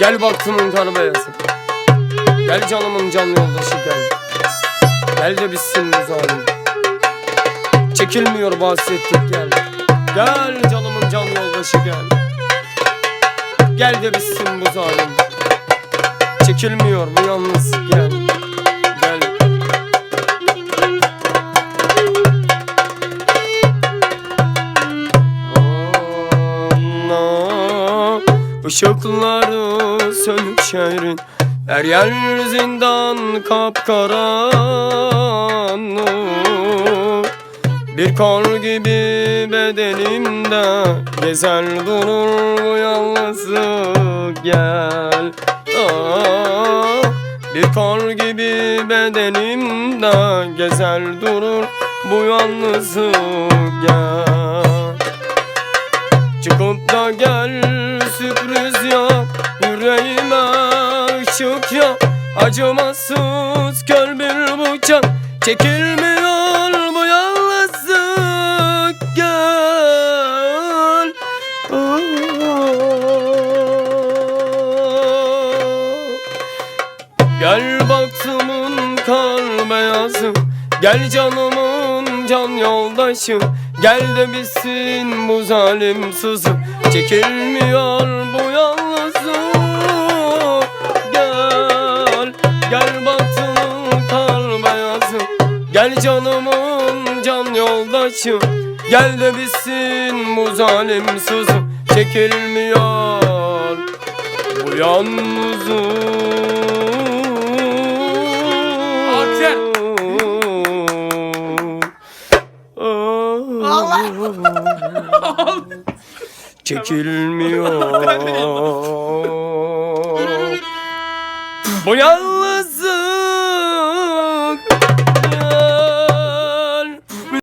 Gel baktımın kar beyazı. Gel canımın can yoldaşı gel. Gel de bitsin bu zalim. Çekilmiyor bahsettik gel. Gel canımın can yoldaşı gel. Gel de bitsin bu zalim. Çekilmiyor bu yalnız Gel Işıkları sönük şehrin Her yer zindan kapkaranlık Bir kar gibi bedenimde Gezer durur bu yalnızlık Gel. Ah, Bir kar gibi bedenimde Gezer durur bu yalnızlık Gel Yüreğime ışık yap Acımasız kör bir bıçak Çekilmiyor bu yalnızlık. Gel. Gel baktımın kar beyazı. Gel canımın can yoldaşı. Gel de bitsin bu zalim sızı. Çekilmiyor bu yalnızlık Gel canımın can yoldaşı. Gel de bitsin bu zalim sızı Çekilmiyor bu yalnızlık Alkışlar. Çekilmiyor. Bu yalnızlık